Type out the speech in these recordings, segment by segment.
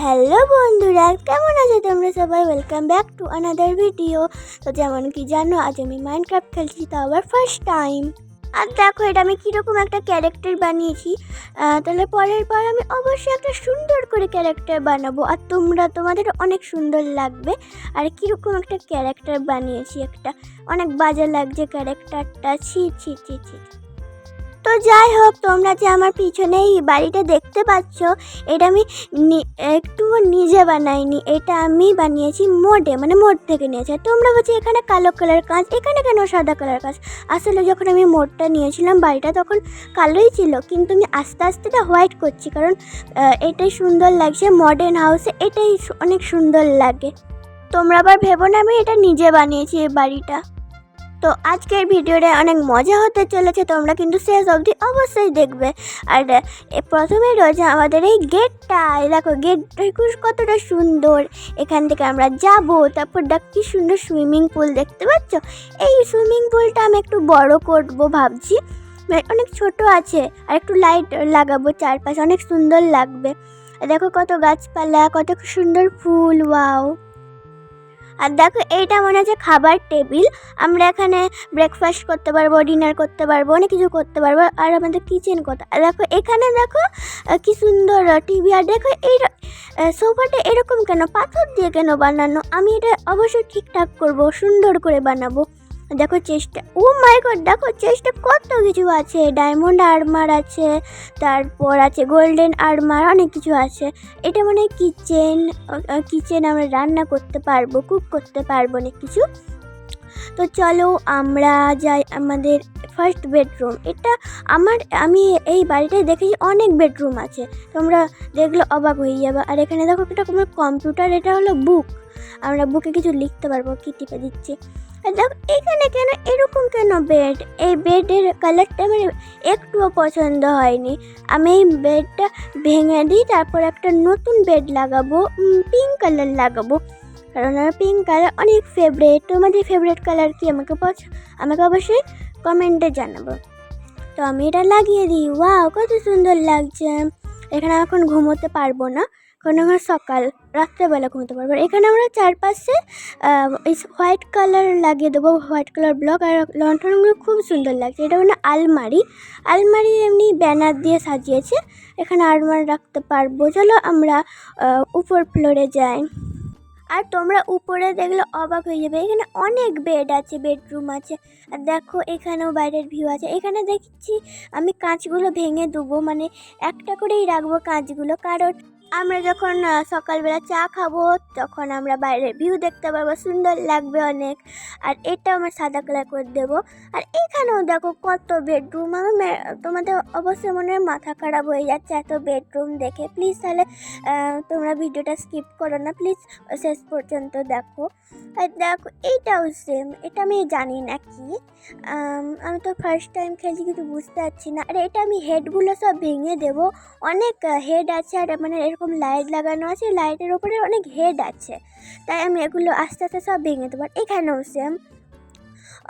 Hello বন্ধুরা, কেমন আছে তোমরা সবাই? Welcome back to another video তো যেমন কি জানো, আজ আমি মাইনক্রাফট খেলছি, তো আবার ফার্স্ট টাইম আর দেখো, এটা আমি কীরকম একটা ক্যারেক্টার বানিয়েছি। তাহলে পরের বার আমি অবশ্যই একটা সুন্দর করে ক্যারেক্টার বানাবো। আর তোমরা, তোমাদের অনেক সুন্দর লাগবে। আর কীরকম একটা ক্যারেক্টার বানিয়েছি একটা। অনেক বাজে লাগছে ক্যারেক্টারটা ছি ছি ছি ছি। তো যাই হোক, তোমরা যে আমার পিছনে এই বাড়িটা দেখতে পাচ্ছ, এটা আমি একটু নিজে বানাইনি। এটা আমি বানিয়েছি মোডে মানে মোড থেকে নিয়েছি তোমরা বলছি এখানে কালো কালার কাঁচ, এখানে কেন সাদা কালার কাঁচ? আসলে যখন আমি মোডটা নিয়েছিলাম, বাড়িটা তখন কালোই ছিল, কিন্তু আমি আস্তে আস্তে এটা হোয়াইট করছি, কারণ এটাই সুন্দর লাগছে মডার্ন হাউসে এটাই অনেক সুন্দর লাগে। তোমরা আবার ভেবো না আমি এটা নিজে বানিয়েছি এই বাড়িটা। তো আজকের ভিডিওটা অনেক মজা হতে চলেছে, তোমরা কিন্তু শেষ অবধি অবশ্যই দেখবে। আর প্রথমে রয়েছে আমাদের এই গেটটা। দেখো গেটটা কতটা সুন্দর। এখান থেকে আমরা যাব, তারপর দেখ কি সুন্দর সুইমিং পুল দেখতে পাচ্ছ? এই সুইমিং পুলটা আমি একটু বড় করব ভাবছি। মানে অনেক ছোট আছে, আর একটু লাইট লাগাবো চারপাশে, অনেক সুন্দর লাগবে। দেখো কত গাছপালা, কত সুন্দর ফুল, ওয়াও। আর দেখো, এইটা মনে হচ্ছে খাবার টেবিল। আমরা এখানে ব্রেকফাস্ট করতে পারব ডিনার করতে পারব, অনেক কিছু করতে পারব, আর আমাদের কিচেন আর দেখো, এখানে দেখো কি সুন্দর টিভি আর দেখো, এই সোফাটা এরকম কেন? পাথর দিয়ে কেন বানানো? আমি এটা অবশ্যই ঠিকঠাক করব, সুন্দর করে বানাবো। দেখো চেষ্টা, ও মাই গড দেখো চেষ্টা কত কিছু আছে। ডায়মন্ড আর্মার আছে, তারপর আছে গোল্ডেন আর্মার অনেক কিছু আছে। এটা মানে কিচেন কিচেন আমরা রান্না করতে পারব কুক করতে পারব অনেক কিছু। তো চলো আমরা যাই আমাদের ফার্স্ট বেডরুম এটা আমার, আমি এই বাড়িটায় দেখেছি অনেক বেডরুম আছে। তোমরা দেখলে অবাক হয়ে যাবে। আর এখানে দেখো একটা কোনো কম্পিউটার এটা হলো বুক আমরা বুকে কিছু লিখতে পারব, কি টিপে দিচ্ছি। এখানে কেন এরকম কেন বেড এই বেডের কালারটা আমার একটুও পছন্দ হয়নি। আমি এই বেডটা ভেঙে দিই, তারপর একটা নতুন বেড লাগাবো পিঙ্ক কালার লাগাবো। কারণ আমার পিঙ্ক কালার অনেক ফেভারেট তোমাদের ফেভারিট কালার কি আমাকে আমাকে অবশ্যই কমেন্টে জানাব। তো আমি এটা লাগিয়ে দিই। ওয়াও কত সুন্দর লাগছে। এখানে এখন ঘুমোতে পারব না। কারণ আমার সকাল, রাত্রেবেলা ঘুমোতে পারব এখানে আমরা চারপাশে হোয়াইট কালার লাগিয়ে দেবো, হোয়াইট কালার ব্লক। আর লন্ঠনগুলো খুব সুন্দর লাগছে। এটা মানে আলমারি। আলমারি এমনি ব্যানার দিয়ে সাজিয়েছে। এখানে আলমারি রাখতে পারব। চলো আমরা উপর ফ্লোরে যাই। আর তোমরা উপরে দেখলে অবাক হয়ে যাবে। এখানে অনেক বেড আছে বেডরুম আছে। আর দেখো, এখানেও বাইরের ভিউ আছে। এখানে দেখছি আমি কাঁচগুলো ভেঙে দেবো। মানে একটা করেই রাখব কাঁচগুলো। কারণ আমরা যখন সকালবেলা চা খাব, তখন আমরা বাইরের ভিউ দেখতে পাবো সুন্দর লাগবে অনেক। আর এটা আমার সাদা কালার করে দেবো। আর এখানেও দেখো কত বেডরুম আমার তোমাদের অবশ্যই মনে মাথা খারাপ হয়ে যাচ্ছে এত বেডরুম দেখে। প্লিজ তাহলে তোমরা ভিডিওটা স্কিপ করো না। প্লিজ শেষ পর্যন্ত দেখো। আর দেখো এইটাও সেম এটা আমি জানি না কি। আমি তো ফার্স্ট টাইম খেলছি কিন্তু বুঝতে পারছি না। আর এটা আমি হেডগুলো সব ভেঙে দেবো। অনেক হেড আছে, আর মানে এরকম লাইট লাগানো আছে লাইটের ওপরে অনেক হেড আছে। তাই আমি এগুলো আস্তে আস্তে সব ভেঙে দেবো। এখানেও সেম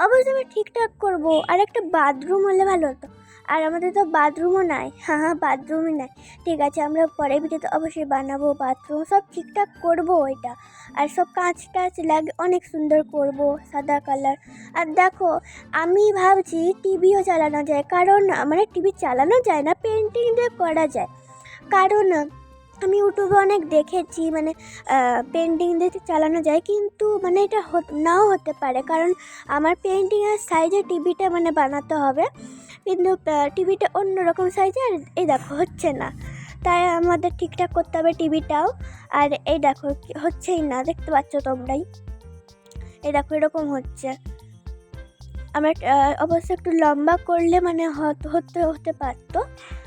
অবশ্যই আমি ঠিকঠাক করব। আর একটা বাথরুম হলে ভালো হতো। আর আমাদের তো বাথরুমও নাই। হ্যাঁ হ্যাঁ বাথরুমই নাই। ঠিক আছে, আমরা পরের ভিডিওতে অবশ্যই বানাবো বাথরুম সব ঠিকঠাক করব ওইটা আর সব কাঁচ টাচ লাগে, অনেক সুন্দর করব, সাদা কালার আর দেখো, আমি ভাবছি টিভিও চালানো যায়। কারণ মানে টিভি চালানো যায় না পেন্টিং দিয়ে করা যায়। কারণ আমি ইউটিউবে অনেক দেখেছি মানে পেন্টিং দিয়ে চালানো যায়, কিন্তু মানে এটা নাও হতে পারে। কারণ আমার পেন্টিংয়ের সাইজে টিভিটা মানে বানাতে হবে। কিন্তু টিভিটা অন্যরকম সাইজে আর এই দেখো, হচ্ছে না। তাই আমাদের ঠিকঠাক করতে হবে টিভিটাও। আর এই দেখো হচ্ছেই না, দেখতে পাচ্ছ তোমরাই। এই দেখো, এরকম হচ্ছে। আমার অবশ্য একটু লম্বা করলে মানে হত- হতে হতে পারতো।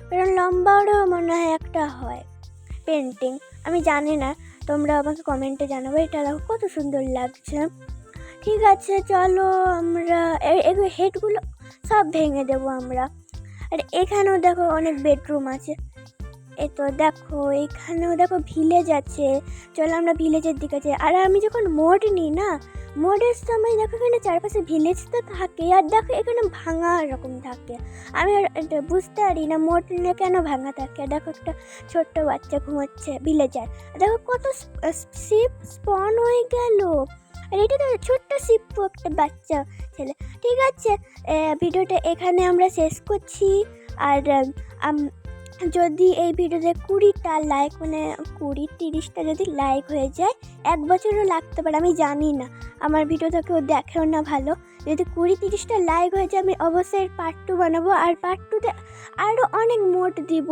কারণ লম্বারও মনে হয় একটা হয়। পেন্টিং আমি জানি না, তোমরা আমাকে কমেন্টে জানাব, এটা দেখো কত সুন্দর লাগছে। ঠিক আছে, চলো আমরা এগুলো হেডগুলো সব ভেঙে দেবো আমরা। আর এখানেও দেখো অনেক বেডরুম আছে। এই তো দেখো, এখানেও দেখো ভিলেজ আছে। চলো আমরা ভিলেজের দিকে যাই। আর আমি যখন মোড নিই না মোডের সময় দেখো এখানে চারপাশে ভিলেজ তো থাকে, আর দেখো এখানে ভাঙা রকম থাকে। আমি বুঝতে পারি না মোড নিলে কেন ভাঙা থাকে। দেখো একটা ছোট্ট বাচ্চা ঘুমাচ্ছে ভিলেজার দেখো কত শিপ স্পন হয়ে গেল। আর এটা তো ছোট্ট শিপ্পু একটা বাচ্চা ছেলে। ঠিক আছে ভিডিওটা এখানে আমরা শেষ করছি। আর যদি এই ভিডিওতে কুড়িটা লাইক মানে কুড়ি, তিরিশটা যদি লাইক হয়ে যায়, এক বছরও লাগতে পারে, আমি জানি না। আমার ভিডিওটা কেউ দেখেও না ভালো। যদি কুড়ি, তিরিশটা লাইক হয়ে যায়, আমি অবশ্যই পার্ট টু বানাবো। আর পার্ট টুতে আরও অনেক মোট দিব।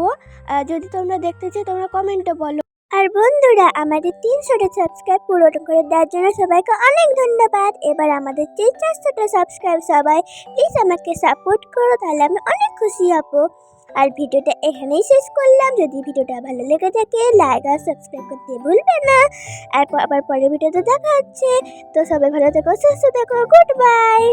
যদি তোমরা দেখতে চাও, তোমরা কমেন্টে বলো। আর বন্ধুরা, আমাদের তিনশোটা সাবস্ক্রাইব পূরণ করে দেওয়ার জন্য সবাইকে অনেক ধন্যবাদ। এবার আমাদের যে চারশোটা সাবস্ক্রাইব সবাই প্লিজ আমাকে সাপোর্ট করো, তাহলে আমি অনেক খুশি হব। আর ভিডিওটা এখানেই শেষ করলাম। যদি ভিডিওটা ভালো লেগে থাকে লাইক আর সাবস্ক্রাইব করতে ভুলবে না। আর আবার পরের ভিডিওতে দেখা হচ্ছে। তো সবাই ভালো থেকো, সুস্থ থেকো গুড বাই